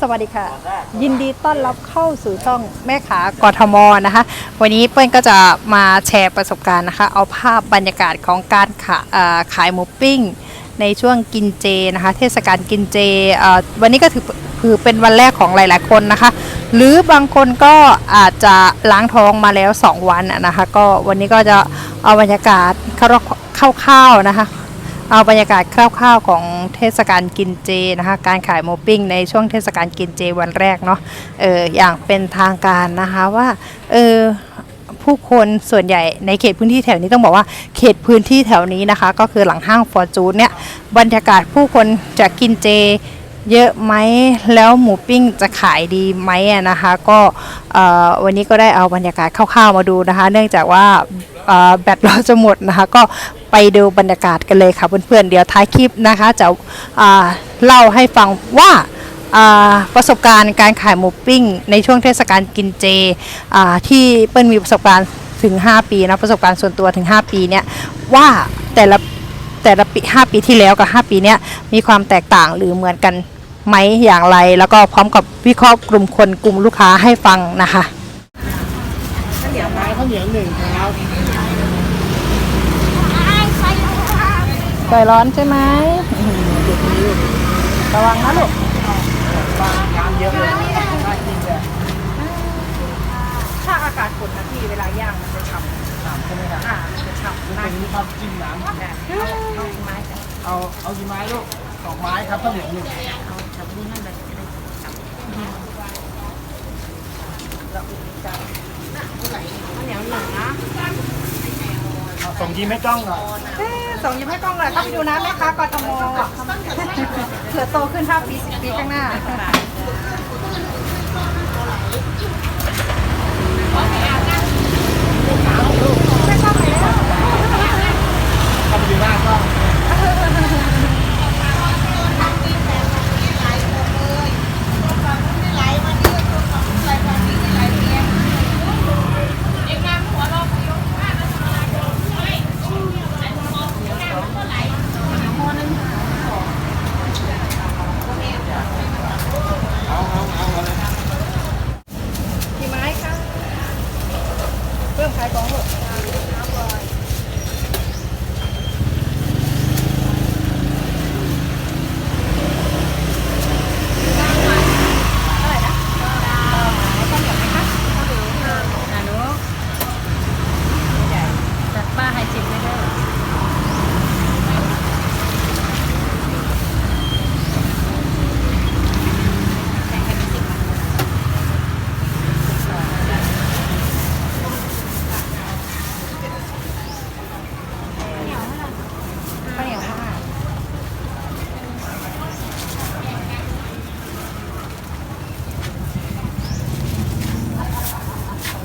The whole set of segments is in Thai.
สวัสดีค่ะ ยินดีต้อนรับเข้าสู่ช่องแม่ขากทมนะคะ วันนี้เปิ้ลก็จะมาแชร์ประสบการณ์นะคะ เอาภาพบรรยากาศของการขาขายหมูปิ้ง ในช่วงกินเจนะคะ เทศกาลกินเจวันนี้ก็ถือคือเป็นวันแรกของหลาย ๆ คนนะคะ หรือบางคนก็อาจจะล้างท้องมาแล้ว 2 วันนะคะ ก็วันนี้ก็จะเอาบรรยากาศคร่าวๆนะคะ เอาบรรยากาศคร่าวๆของเทศกาลกินเจนะคะการขายโมปิ้งในช่วงเทศกาลกินเจวันแรกเนาะเอออย่างเป็นทางการนะคะว่าเออผู้คนส่วนใหญ่ในเขตพื้นที่แถวนี้ต้องบอกว่าเขตพื้นที่แถวนี้นะคะ ก็คือหลังห้างฟอร์จูนเนี่ยบรรยากาศผู้คนจะกินเจ เยอะไหมแล้วหมูปิ้งจะขายดีไหมอะนะคะ ก็วันนี้ก็ได้เอาบรรยากาศคร่าวๆมาดูนะคะ เนื่องจากว่าแบตเราจะหมดนะคะ ก็ไปดูบรรยากาศกันเลยค่ะเพื่อนๆเดี๋ยวท้ายคลิปนะคะจะเล่าให้ฟังว่าประสบการณ์การขายหมูปิ้ง ในช่วงเทศกาลกินเจที่เปิ้ลมีประสบการณ์ถึง 5 ปีนะประสบการณ์ส่วนตัวถึง 5 ปีเนี่ยว่าแต่ละแต่ละปี5ปีที่แล้วกับ 5 ปีเนี้ยมีความแตกต่างหรือเหมือนกัน ไหมอย่างไร แล้วก็พร้อมกับวิเคราะห์กลุ่มคนกลุ่มลูกค้าให้ฟังนะคะข้าวเหนียวไม้ข้าวเหนียวหนึ่งครับใส่ร้อนใช่ไหมระวังนะลูกน้ำเยอะเลยน่ากินเลยถ้าอากาศฝนนะพี่เวลาย่างมันจะฉ่น้ำใช่ไหมครับำอ่าจะฉ่ำตรงนี้ครับจิ้มน้ำเอาเอาไม้จ้ะเอาเอากี่ไม้ลูกสองไม้ครับข้าวเหนียวหนึ่งเอาจับ นี้นั่นเลยจะได้ฉ่ำเราอีกจานข้าวเหนียวหนึ่งนะเอส่งยิ้มให้กล้องหน่อยเอ๊ะส่งยิ้มให้กล้องหน่อยเข้าไปดูนะแม่ค้ากทมเผื่อโตขึ้น5ปี10ปีข้างหน้า เข้าไปดูหน้ากล้อง กี่ไม้คะเริ่มขายของลูกจัดป้าให้ชิมได้เลย ข้าวเหนียวค่ะ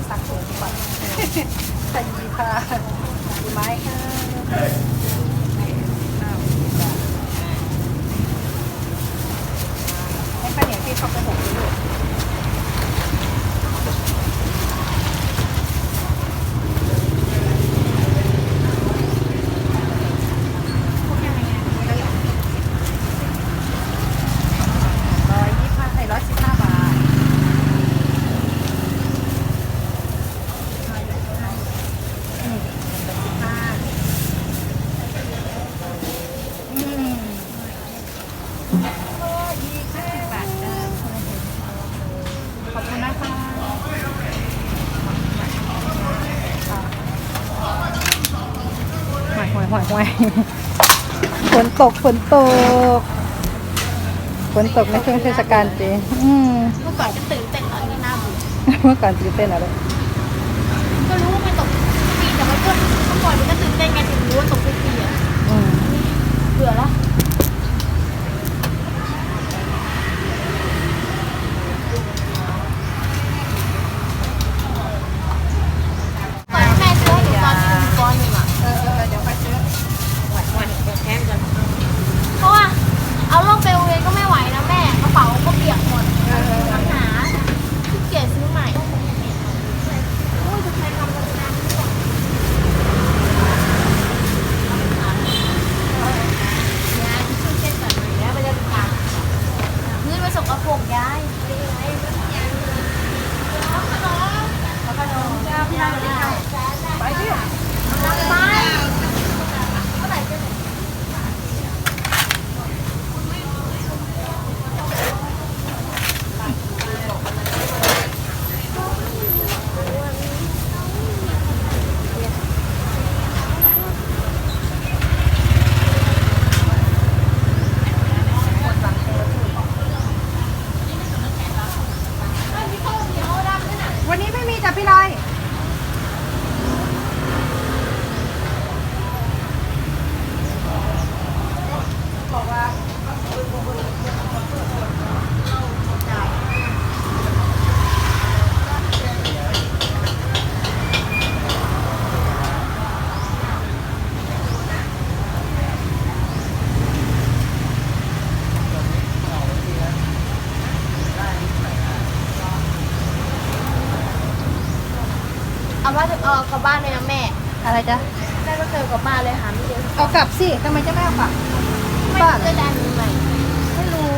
สักถุงก่อน สวัสดีค่ะดีไหมค่ะให้ข้าวเหนียวที่เขาไปหกลูกร้อยยี่สิบห้าไอ้ร้อยสิบห้าบาท ขอบคุณนะคะห่วยห่วยห่วยห่วยฝน ตกฝนตกฝนตกในช่วงเทศกาลจีอืมเมื่อก่อนก็ตื่นเต้นตอนนี้หน้าเบื่อเมื่อก่อนตื่นเต้นอะไรก็รู้ว่ามันตกทุกปีแต่มันก็เมื่อก่อนมันก็ตื่นเต้นไงถึงรู้ว่าตกทุกปีอะอืมเบื่อแล้ว ว่าเธอเอากลับบ้านเลยนะแม่อะไรจ๊ะแม่ก็เคยกลับบ้านเลยหาไม่เจอเอากลับสิทำไมจะไม่เอากลับไม่เจอด้นใหม่ไม่รู้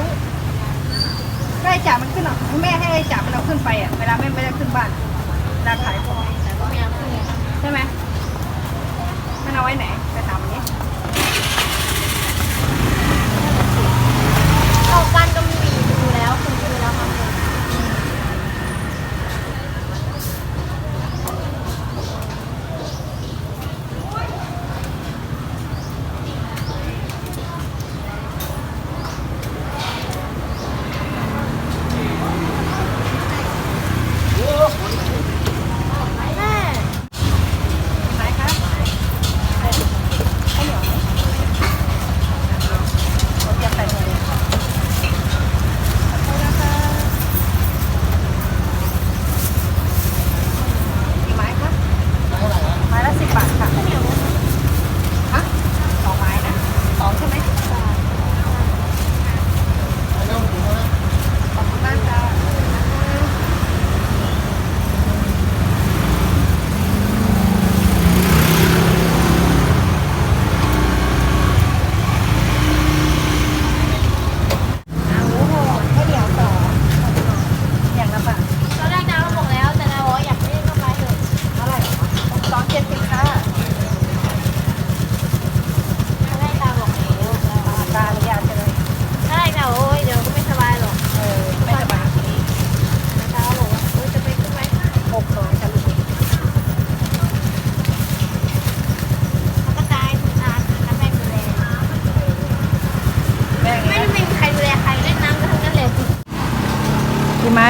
ก็ไอจ่ามันขึ้นหรอแม่ให้ไอจ่ามันเอาขึ้นไปอะเวลาแม่ไม่ได้ขึ้นบ้านเวาขายของใช่ไหมมันเอาไว้ไหนไปถามมันนี้เอากัน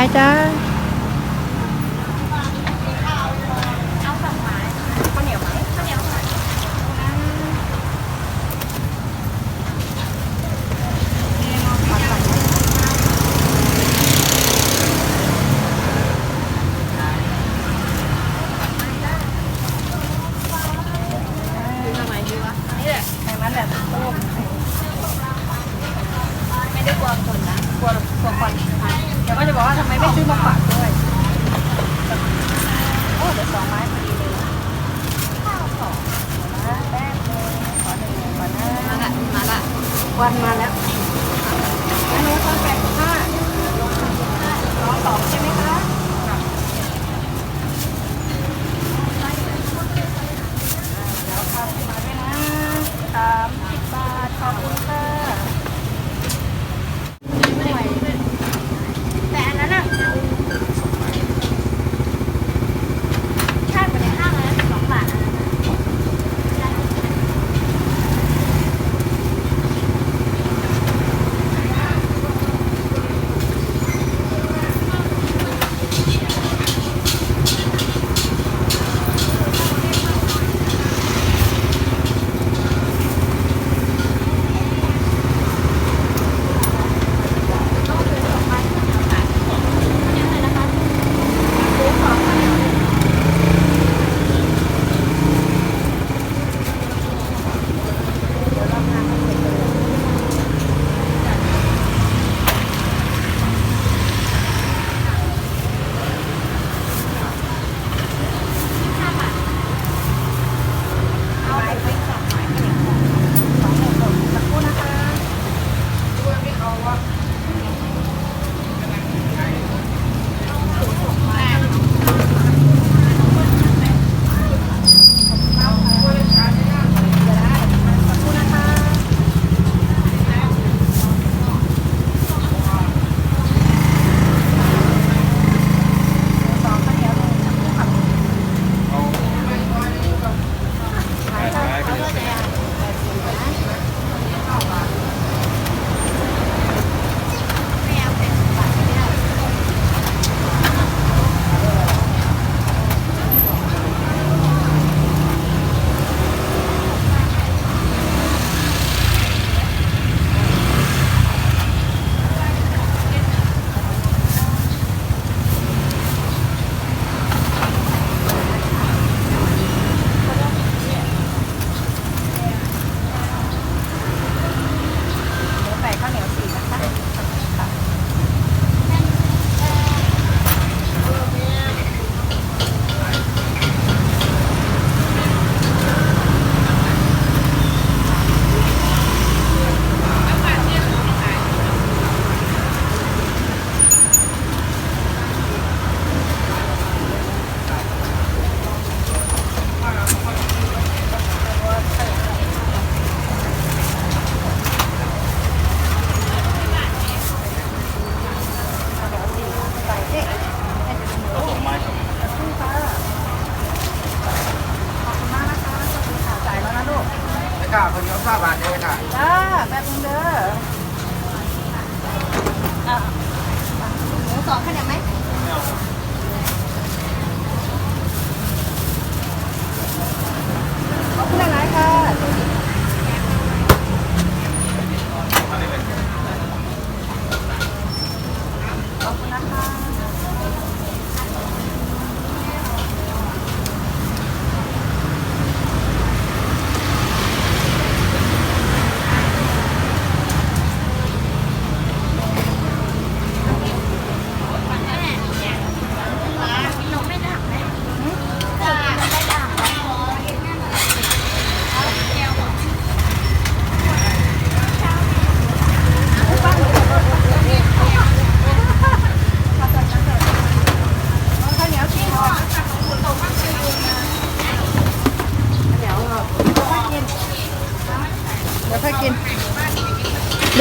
ายจ้า ซื้มาฝากด้วยโอ้เดี๋ยวสองไม้พอดีเลยข้าวสองนะแป้งขอหนึ่งก่อนนะมาละมาละวันมาล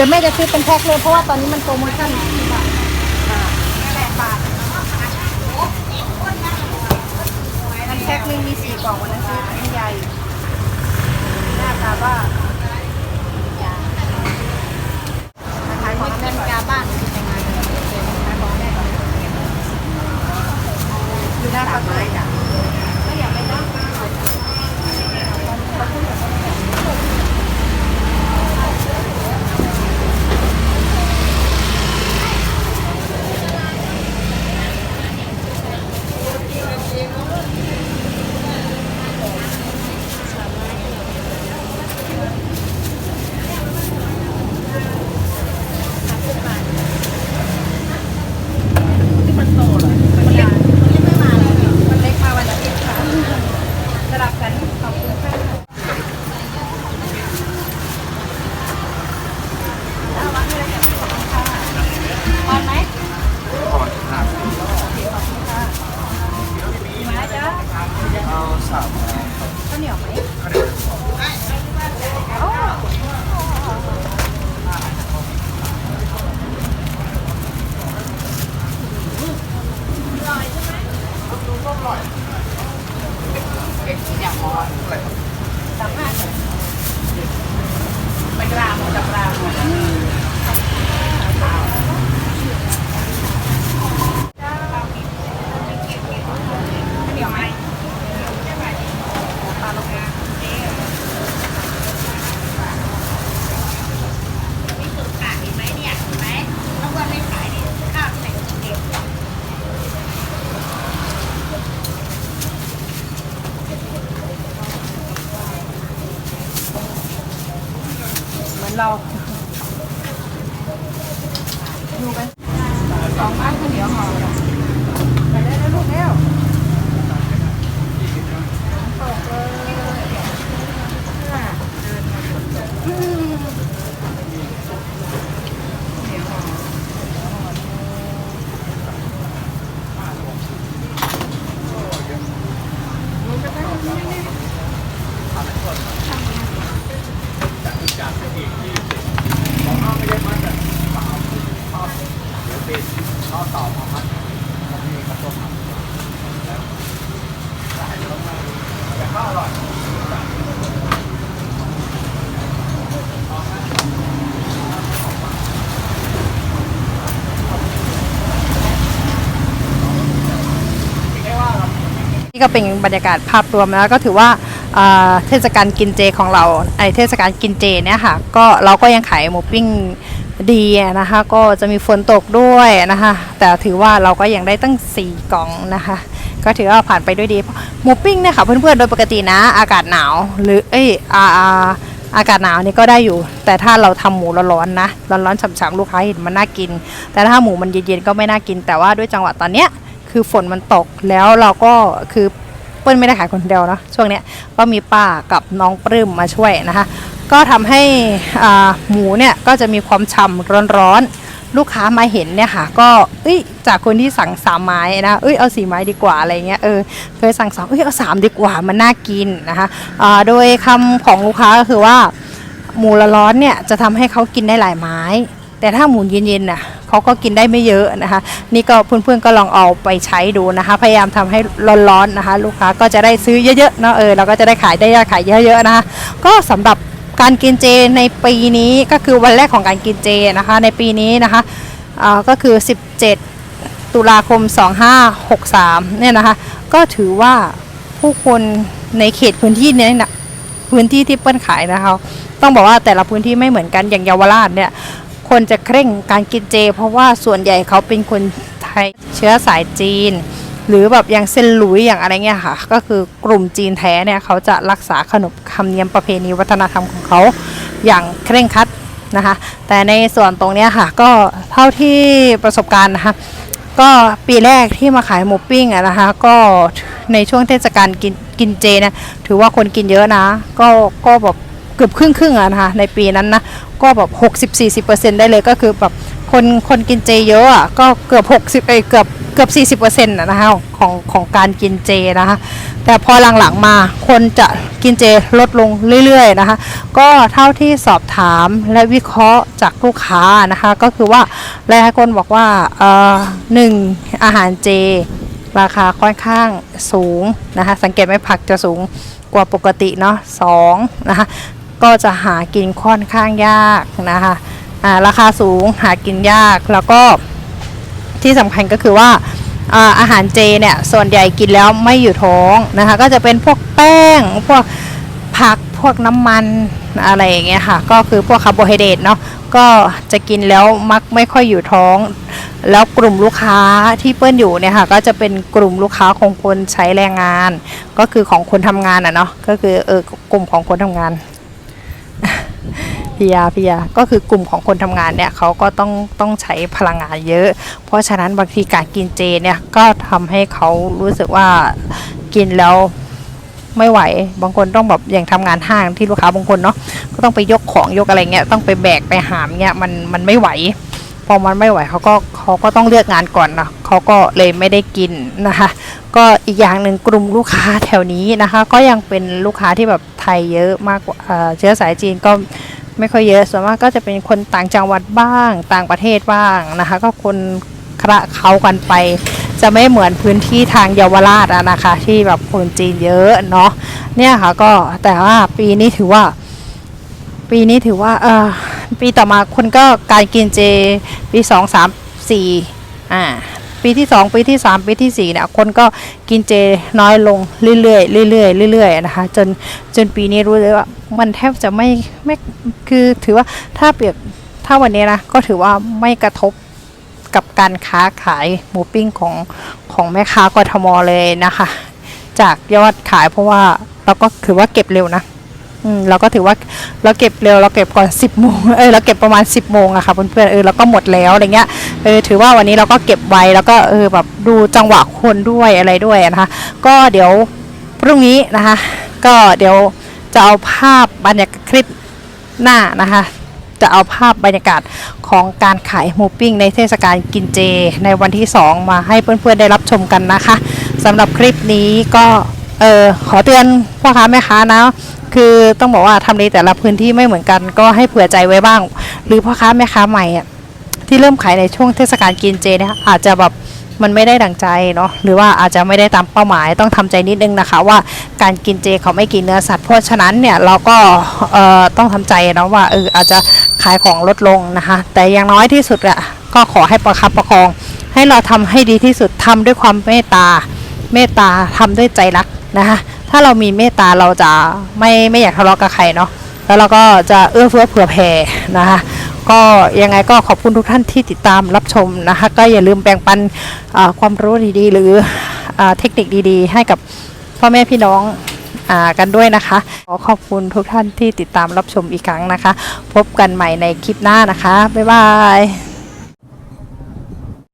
ดี๋ยวแม่จะซื้อเป็นแพ็คเลยเพราะว่าตอนนี้มันโปรโมชั่นแปดบาทมันแพ็คหนึงมีสี่กล่องวันนั้นซื้ออันนี้ใหญ่หน้าตาว่าขายของแม่กาบ้านเป็นยังายของแม่ก่อนอยู่หน้าปากซอยจ้ะไม่อยากไปนั่ง มันเล็กมันเล็กมาวันอาทิตย์ค่ะสลับกันขอบคุณค่ะอ่อนไหมอ่อนค่ะมีไหมจ๊ะ เอาสาม ข้าวเหนียวไหมสามห้าค่ะไปกลางหมดจากกลางหมดเหนียวไหม มีสูตรขายเห็นไหมเนี่ยเห็นไหมต้องวันไม่ขายเนี่ยข้าวที่ไหนก็เก็บ เราดูกันสองไม้ข้าวเหนียวห่อละไปได้แล้วลูกแล้วตกเลยอืมนี่ ก็เป็นบรรยากาศภาพรวมแล้วก็ถือว่าเทศกาลกินเจของเราไอเทศกาลกินเจเนี่ยค่ะก็เราก็ยังขายหมูปิ้งดีนะคะก็จะมีฝนตกด้วยนะคะแต่ถือว่าเราก็ยังได้ตั้ง 4กล่องนะคะก็ถือว่าผ่านไปด้วยดีหมูปิ้งเนี่ยค่ะเพื่อนๆโดยปกตินะอากาศหนาวหรือเอ้ยอาอาอากาศหนาวนี่ก็ได้อยู่ แต่ถ้าเราทำหมูร้อนๆนะร้อนๆฉ่ำๆลูกค้าเห็นมันน่ากิน แต่ถ้าหมูมันเย็นๆก็ไม่น่ากิน แต่ว่าด้วยจังหวะตอนเนี้ย คือฝนมันตกแล้วเราก็คือเปิ้ลไม่ได้ขายคนเดียวเนาะช่วงเนี้ยก็มีป้ากับน้องปลื้มมาช่วยนะคะ ก็ทำให้หมูเนี่ยก็จะมีความฉ่ำร้อนๆลูกค้ามาเห็นเนี่ยค่ะ ก็เอ้ยจากคนที่สั่งสามไม้นะเอ้ยเอาสี่ไม้ดีกว่าอะไรเงี้ยเออเคยสั่งสองเอ้ยเอาสามดีกว่ามันน่ากินนะคะอ่าโดยคำของลูกค้าก็คือว่าหมูละร้อนเนี่ยจะทำให้เขากินได้หลายไม้ แต่ถ้าหมูเย็นๆน่ะ เขาก็กินได้ไม่เยอะนะคะ นี่ก็เพื่อนๆก็ลองเอาไปใช้ดูนะคะ พยายามทำให้ร้อนๆนะคะ ลูกค้าก็จะได้ซื้อเยอะๆเนาะเออเราก็จะได้ขายได้ยอดขายเยอะๆนะคะ ก็สำหรับการกินเจในปีนี้ก็คือวันแรกของการกินเจนะคะ ในปีนี้นะคะอ่าก็คือ 17 ตุลาคม 2563 เนี่ยนะคะ ก็ถือว่าผู้คนในเขตพื้นที่เนี้นะพื้นที่ที่เปิ้ลขายนะคะ ต้องบอกว่าแต่ละพื้นที่ไม่เหมือนกันอย่างเยาวราชเนี่ย คนจะเคร่งการกินเจ เพราะว่าส่วนใหญ่เขาเป็นคนไทยเชื้อสายจีน หรือแบบอย่างเซนหลุยอย่างอะไรเงี้ยค่ะ ก็คือกลุ่มจีนแท้เนี่ยเขาจะรักษาขนบธรรมเนียมประเพณีวัฒนธรรมของเขาอย่างเคร่งครัดนะคะแต่ในส่วนตรงเนี้ยค่ะก็เท่าที่ประสบการณ์นะคะก็ปีแรกที่มาขายหมูปิ้งอะนะคะก็ในช่วงเทศกาลกินกินเจนี่ยถือว่าคนกินเยอะนะ ก็ก็แบบ กือบครึ่งครึ่งอะนะคะในปีนั้นนะก็แบบ 60-40%ได้เลยก็คือแบบคนคนกินเจเยอะอะก็เกือบ 60เอยเกือบเกือบ40%อะนะคะของของการกินเจนะคะแต่พอหลังๆมาคนจะกินเจลดลงเรื่อยๆนะคะ ก็เท่าที่สอบถามและวิเคราะห์จากลูกค้านะคะ ก็คือว่าหลายคนบอกว่าเอ่อหนึ่งอาหารเจ ราคาค่อนข้างสูงนะคะ สังเกตไหมผักจะสูงกว่าปกติเนาะสองนะคะ ก็จะหากินค่อนข้างยากนะคะอ่าราคาสูงหากินยากแล้วก็ที่สำคัญก็คือว่าอ่าอาหารเจเนี่ยส่วนใหญ่กินแล้วไม่อยู่ท้องนะคะก็จะเป็นพวกแป้งพวกผักพวกน้ำมันอะไรอย่างเงี้ยค่ะก็คือพวกคาร์โบไฮเดรตเนาะก็จะกินแล้วมักไม่ค่อยอยู่ท้อง แล้วกลุ่มลูกค้าที่เปิ้ลอยู่เนี่ยค่ะก็จะเป็นกลุ่มลูกค้าของคนใช้แรงงาน ก็คือของคนทำงานอะเนาะก็คือเออกลุ่มของคนทำงาน พิยาพิยาก็คือกลุ่มของคนทำงานเนี่ยเขาก็ต้องต้องใช้พลังงานเยอะ เพราะฉะนั้นบางทีการกินเจเนี่ยก็ทำให้เขารู้สึกว่ากินแล้วไม่ไหว บางคนต้องแบบอย่างทำงานห้างที่ลูกค้าบางคนเนาะก็ต้องไปยกของยกอะไรเงี้ยต้องไปแบกไปหามเงี้ยมันมันไม่ไหวพอมันไม่ไหวเขาก็เขาก็ต้องเลือกงานก่อนนะเขาก็เลยไม่ได้กินนะคะ ก็อีกอย่างหนึ่งกลุ่มลูกค้าแถวนี้นะคะ ก็ยังเป็นลูกค้าที่แบบไทยเยอะมากกว่าเชื้อสายจีนก็ ไม่ค่อยเยอะส่วนมากก็จะเป็นคนต่างจังหวัดบ้างต่างประเทศบ้างนะคะ ก็คนคละเขากันไป จะไม่เหมือนพื้นที่ทางเยาวราชนะคะ ที่แบบคนจีนเยอะเนาะเนี่ยค่ะก็แต่ว่าปีนี้ถือว่า ปีนี้ถือว่าเออปีต่อมาคนก็การกินเจปีสองสามสี่อ่า ปีที่สองปีที่สามปีที่สี่เนี่ยคนก็กินเจน้อยลงเรื่อยๆเรื่อยๆเรื่อยๆนะคะจนจนปีนี้รู้เลยว่ามันแทบจะไม่ไม่คือถือว่าถ้าเปรียบถ้าวันนี้นะก็ถือว่าไม่กระทบกับการค้าขายหมูปิ้งของของแม่ค้ากทมเลยนะคะ จากยอดขายเพราะว่าเราก็ถือว่าเก็บเร็วนะ อืมเราก็ถือว่าเราเก็บเร็วเราเก็บก่อน 10โมงเออเราเก็บประมาณ 10โมงอะค่ะเพื่อนๆเออเราก็หมดแล้วอะไรเงี้ยเออถือว่าวันนี้เราก็เก็บไว้แล้วก็เออแบบดูจังหวะคนด้วยอะไรด้วยนะคะ ก็เดี๋ยวพรุ่งนี้นะคะ ก็เดี๋ยวจะเอาภาพบรรยากาศคลิปหน้านะคะ จะเอาภาพบรรยากาศของการขายหมูปิ้งในเทศกาลกินเจ ในวันที่ 2 มาให้เพื่อนๆได้รับชมกันนะคะสำหรับคลิปนี้ก็ เออขอเตือนพ่อค้าแม่ค้านะ คือต้องบอกว่าทำเลแต่ละพื้นที่ไม่เหมือนกัน ก็ให้เผื่อใจไว้บ้าง หรือพ่อค้าแม่ค้าใหม่อะที่เริ่มขายในช่วงเทศกาลกินเจเนี่ยอาจจะแบบมันไม่ได้ดังใจเนาะหรือว่าอาจจะไม่ได้ตามเป้าหมายต้องทำใจนิดนึงนะคะ ว่าการกินเจเขาไม่กินเนื้อสัตว์เพราะฉะนั้นเนี่ยเราก็เอ่อต้องทำใจเนาะว่าเอออาจจะขายของลดลงนะคะ แต่อย่างน้อยที่สุดอะก็ขอให้ประคับประคอง ให้เราทำให้ดีที่สุดทำด้วยความเมตตา เมตตาทำด้วยใจรัก นะคะถ้าเรามีเมตตาเราจะไม่ไม่อยากทะเลาะกับใครเนาะแล้วเราก็จะเอื้อเฟื้อเผื่อแผ่นะคะก็ยังไงก็ขอบคุณทุกท่านที่ติดตามรับชมนะคะก็อย่าลืมแบ่งปันความรู้ดีๆ หรืออเทคนิคดีๆ ให้กับพ่อแม่พี่น้องอากันด้วยนะคะขอขอบคุณทุกท่านที่ติดตามรับชมอีกครั้งนะคะ พบกันใหม่ในคลิปหน้านะคะ บ๊ายบาย